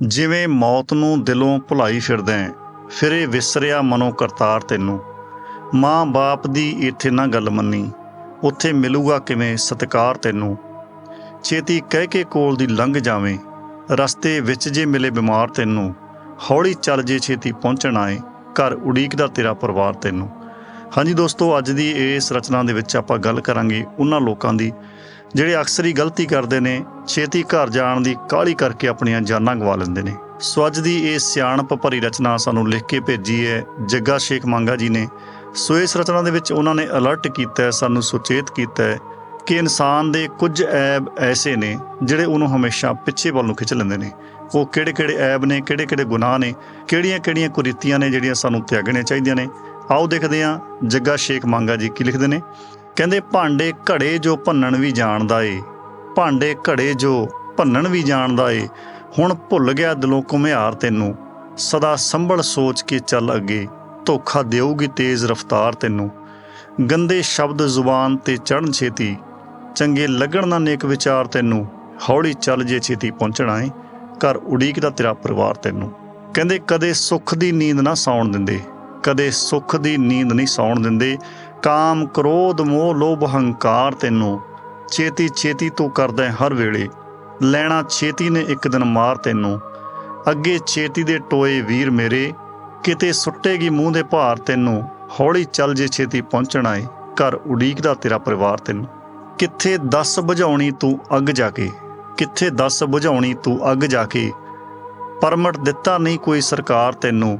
ਜਿਵੇਂ ਮੌਤ ਨੂੰ ਦਿਲੋਂ ਭੁਲਾਈ ਫਿਰਦਾ ਫਿਰੇ ਵਿਸਰਿਆ ਮਨੋ ਕਰਤਾਰ ਤੈਨੂੰ। ਮਾਂ ਬਾਪ ਦੀ ਇੱਥੇ ਨਾ ਗੱਲ ਮੰਨੀ, ਉੱਥੇ ਮਿਲੂਗਾ ਕਿਵੇਂ ਸਤਿਕਾਰ ਤੈਨੂੰ। ਛੇਤੀ ਕਹਿ ਕੇ ਕੋਲ ਦੀ ਲੰਘ ਜਾਵੇਂ, ਰਸਤੇ ਵਿੱਚ ਜੇ ਮਿਲੇ ਬਿਮਾਰ ਤੈਨੂੰ, ਹੌਲੀ ਚੱਲ ਜੇ ਛੇਤੀ ਪਹੁੰਚਣਾ ਏ ਘਰ ਉਡੀਕਦਾ ਤੇਰਾ ਪਰਿਵਾਰ ਤੈਨੂੰ। ਹਾਂਜੀ ਦੋਸਤੋ, ਅੱਜ ਦੀ ਇਸ ਰਚਨਾ ਦੇ ਵਿੱਚ ਆਪਾਂ ਗੱਲ ਕਰਾਂਗੇ ਉਹਨਾਂ ਲੋਕਾਂ ਦੀ ਜਿਹੜੇ ਅਕਸਰ ਹੀ ਗਲਤੀ ਕਰਦੇ ਨੇ, ਛੇਤੀ ਘਰ ਜਾਣ ਦੀ ਕਾਹਲੀ ਕਰਕੇ ਆਪਣੀਆਂ ਜਾਨਾਂ ਗਵਾ ਲੈਂਦੇ ਨੇ। ਸੋ ਅੱਜ ਦੀ ਇਹ ਸਿਆਣਪ ਭਰੀ ਰਚਨਾ ਸਾਨੂੰ ਲਿਖ ਕੇ ਭੇਜੀ ਹੈ ਜੱਗਾ ਸ਼ੇਖ ਮੰਗਾ ਜੀ ਨੇ। ਸੋ ਇਸ ਰਚਨਾ ਦੇ ਵਿੱਚ ਉਹਨਾਂ ਨੇ ਅਲਰਟ ਕੀਤਾ ਹੈ, ਸਾਨੂੰ ਸੁਚੇਤ ਕੀਤਾ ਹੈ ਕਿ ਇਨਸਾਨ ਦੇ ਕੁਝ ਐਬ ਐਸੇ ਨੇ ਜਿਹੜੇ ਉਹਨੂੰ ਹਮੇਸ਼ਾ ਪਿੱਛੇ ਵੱਲ ਨੂੰ ਖਿੱਚ ਲੈਂਦੇ ਨੇ। ਉਹ ਕਿਹੜੇ-ਕਿਹੜੇ ਐਬ ਨੇ, ਕਿਹੜੇ-ਕਿਹੜੇ ਗੁਨਾਹ ਨੇ, ਕਿਹੜੀਆਂ-ਕਿਹੜੀਆਂ ਕੁਰੀਤੀਆਂ ਨੇ ਜਿਹੜੀਆਂ ਸਾਨੂੰ ਤਿਆਗਣੀਆਂ ਚਾਹੀਦੀਆਂ ਨੇ। ਆਓ ਦੇਖਦੇ ਹਾਂ ਜੱਗਾ ਸ਼ੇਖ ਮੰਗਾ ਜੀ ਕੀ ਲਿਖਦੇ ਨੇ। ਕਹਿੰਦੇ, ਭਾਂਡੇ ਘੜੇ ਜੋ ਭੰਨਣ ਵੀ ਜਾਣਦਾ ਏ, ਭਾਂਡੇ ਘੜੇ ਜੋ ਭੰਨਣ ਵੀ ਜਾਣਦਾ ਏ, ਹੁਣ ਭੁੱਲ ਗਿਆ ਦਿਲੋਂ ਘੁਮਿਆਰ ਤੈਨੂੰ, ਸਦਾ ਸੰਭਲ ਸੋਚ ਕੇ ਚੱਲ ਅੱਗੇ, ਧੋਖਾ ਦੇਊਗੀ ਤੇਜ਼ ਰਫ਼ਤਾਰ ਤੈਨੂੰ। ਗੰਦੇ ਸ਼ਬਦ ਜ਼ੁਬਾਨ ਤੇ ਚੜਨ ਛੇਤੀ, ਚੰਗੇ ਲੱਗਣ ਨਾ ਨੇਕ ਵਿਚਾਰ ਤੈਨੂੰ, ਹੌਲੀ ਚੱਲ ਜੇ ਛੇਤੀ ਪਹੁੰਚਣਾ ਏ, ਘਰ ਉਡੀਕਦਾ ਤੇਰਾ ਪਰਿਵਾਰ ਤੈਨੂੰ। ਕਹਿੰਦੇ, ਕਦੇ ਸੁੱਖ ਦੀ ਨੀਂਦ ਨਾ ਸੌਣ ਦਿੰਦੇ, ਕਦੇ ਸੁੱਖ ਦੀ ਨੀਂਦ ਨਹੀਂ ਸੌਣ ਦਿੰਦੇ ਕਾਮ, ਕ੍ਰੋਧ, ਮੋਹ, ਲੋਭ, ਹੰਕਾਰ ਤੈਨੂੰ ਛੇਤੀ ਛੇਤੀ ਤੂੰ ਕਰਦਾ ਹੈ ਹਰ ਵੇਲੇ। ਲੈਣਾ ਛੇਤੀ ਨੇ ਇੱਕ ਦਿਨ ਮਾਰ ਤੈਨੂੰ। ਅੱਗੇ ਛੇਤੀ ਦੇ ਟੋਏ ਵੀਰ ਮੇਰੇ, ਕਿਤੇ ਸੁੱਟੇਗੀ ਮੂੰਹ ਦੇ ਭਾਰ ਤੈਨੂੰ। ਹੌਲੀ ਚੱਲ ਜੇ ਛੇਤੀ ਪਹੁੰਚਣਾ ਏ ਘਰ ਉਡੀਕਦਾ ਤੇਰਾ ਪਰਿਵਾਰ ਤੈਨੂੰ। ਕਿੱਥੇ ਦੱਸ ਬੁਝਾਉਣੀ ਤੂੰ ਅੱਗ ਜਾ ਕੇ, ਕਿੱਥੇ ਦੱਸ ਬੁਝਾਉਣੀ ਤੂੰ ਅੱਗ ਜਾ ਕੇ। ਪਰਮਟ ਦਿੱਤਾ ਨਹੀਂ ਕੋਈ ਸਰਕਾਰ ਤੈਨੂੰ,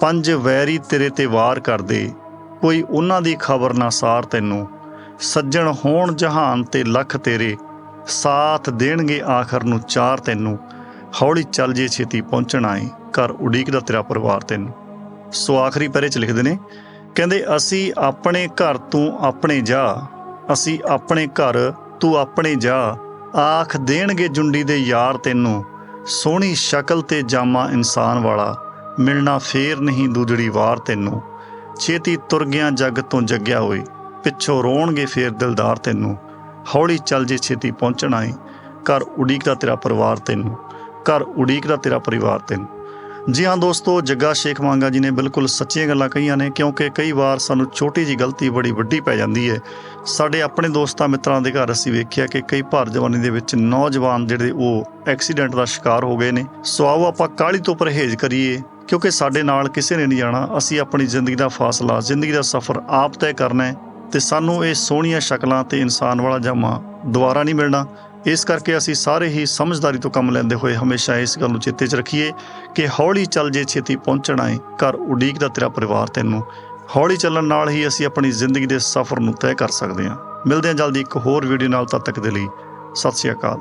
ਪੰਜ ਵੈਰੀ ਤੇਰੇ ਤੇ ਵਾਰ ਕਰਦੇ। ਕੋਈ ਉਹਨਾਂ ਦੀ ਖਬਰ ਨਾ ਸਾਰ ਤੈਨੂੰ। ਸੱਜਣ ਹੋਣ ਜਹਾਨ ਤੇ ਲੱਖ ਤੇਰੇ, ਸਾਥ ਦੇਣਗੇ ਆਖਰ ਨੂੰ ਚਾਰ ਤੈਨੂੰ। ਹੌਲੀ ਚੱਲ ਜੇ ਛੇਤੀ ਪਹੁੰਚਣਾ ਏ ਘਰ ਉਡੀਕਦਾ ਤੇਰਾ ਪਰਿਵਾਰ ਤੈਨੂੰ। ਸੋ ਆਖਰੀ ਪਰੇ ਚ ਲਿਖਦੇ ਨੇ, ਕਹਿੰਦੇ, ਅਸੀਂ ਆਪਣੇ ਘਰ ਤੂੰ ਆਪਣੇ ਜਾ, ਅਸੀਂ ਆਪਣੇ ਘਰ ਤੂੰ ਆਪਣੇ ਜਾ, ਆਖ ਦੇਣਗੇ ਜੁੰਡੀ ਦੇ ਯਾਰ ਤੈਨੂੰ। ਸੋਹਣੀ ਸ਼ਕਲ ਤੇ ਜਾਮਾ ਇਨਸਾਨ ਵਾਲਾ, ਮਿਲਣਾ ਫੇਰ ਨਹੀਂ ਦੂਜੜੀ ਵਾਰ ਤੈਨੂੰ। ਛੇਤੀ ਤੁਰ ਗਿਆ, ਜੱਗ ਤੋਂ ਜੱਗਿਆ ਹੋਏ ਪਿੱਛੋਂ ਰੋਣਗੇ ਫੇਰ ਦਿਲਦਾਰ ਤੈਨੂੰ। ਹੌਲੀ ਚੱਲ ਜੇ ਛੇਤੀ ਪਹੁੰਚਣਾ ਏ ਘਰ ਉਡੀਕਦਾ ਤੇਰਾ ਪਰਿਵਾਰ ਤੈਨੂੰ। ਘਰ ਉਡੀਕਦਾ ਤੇਰਾ ਪਰਿਵਾਰ ਤੈਨੂੰ। ਜੀ ਹਾਂ ਦੋਸਤੋ, ਜੱਗਾ ਸ਼ੇਖ ਮੰਗਾ ਜੀ ਨੇ ਬਿਲਕੁਲ ਸੱਚੀਆਂ ਗੱਲਾਂ ਕਹੀਆਂ ਨੇ, ਕਿਉਂਕਿ ਕਈ ਵਾਰ ਸਾਨੂੰ ਛੋਟੀ ਜੀ ਗਲਤੀ ਬੜੀ ਵੱਡੀ ਪੈ ਜਾਂਦੀ ਹੈ ਸਾਡੇ ਆਪਣੇ ਦੋਸਤਾਂ ਮਿੱਤਰਾਂ ਦੇ ਘਰ ਅਸੀਂ ਵੇਖਿਆ ਕਿ ਕਈ ਭਾਰ ਜਵਾਨੀ ਦੇ ਵਿੱਚ ਨੌਜਵਾਨ ਜਿਹੜੇ ਉਹ ਐਕਸੀਡੈਂਟ ਦਾ ਸ਼ਿਕਾਰ ਹੋ ਗਏ ਨੇ। ਸੋ ਆਓ ਆਪਾਂ ਕਾਹਲੀ ਤੋਂ ਪਰਹੇਜ਼ ਕਰੀਏ। ਕਿਉਂਕਿ ਸਾਡੇ ਨਾਲ ਕਿਸੇ ਨੇ ਨਹੀਂ ਜਾਣਾ, ਅਸੀਂ ਆਪਣੀ ਜ਼ਿੰਦਗੀ ਦਾ ਫਾਸਲਾ, ਜ਼ਿੰਦਗੀ ਦਾ ਸਫ਼ਰ ਆਪ ਤੈਅ ਕਰਨਾ ਹੈ ਤੇ ਸਾਨੂੰ ਇਹ ਸੋਹਣੀਆਂ ਸ਼ਕਲਾਂ ਤੇ ਇਨਸਾਨ ਵਾਲਾ ਜਾਮਾ ਦੁਬਾਰਾ ਨਹੀਂ ਮਿਲਣਾ। ਇਸ ਕਰਕੇ ਅਸੀਂ ਸਾਰੇ ਹੀ ਸਮਝਦਾਰੀ ਤੋਂ ਕੰਮ ਲੈਂਦੇ ਹੋਏ ਹਮੇਸ਼ਾ ਇਸ ਗੱਲ ਨੂੰ ਚੇਤੇ 'ਚ ਰੱਖੀਏ ਕਿ ਹੌਲੀ ਚੱਲ ਜੇ ਛੇਤੀ ਪਹੁੰਚਣਾ ਏ ਘਰ ਉਡੀਕਦਾ ਤੇਰਾ ਪਰਿਵਾਰ ਤੈਨੂੰ। ਹੌਲੀ ਚੱਲਣ ਨਾਲ ਹੀ ਅਸੀਂ ਆਪਣੀ ਜ਼ਿੰਦਗੀ ਦੇ ਸਫ਼ਰ ਨੂੰ ਤੈਅ ਕਰ ਸਕਦੇ ਹਾਂ। ਮਿਲਦੇ ਹਾਂ ਜਲਦੀ ਇੱਕ ਹੋਰ ਵੀਡੀਓ ਨਾਲ, ਤਦ ਤੱਕ ਦੇ ਲਈ ਸਤਿ ਸ਼੍ਰੀ ਅਕਾਲ।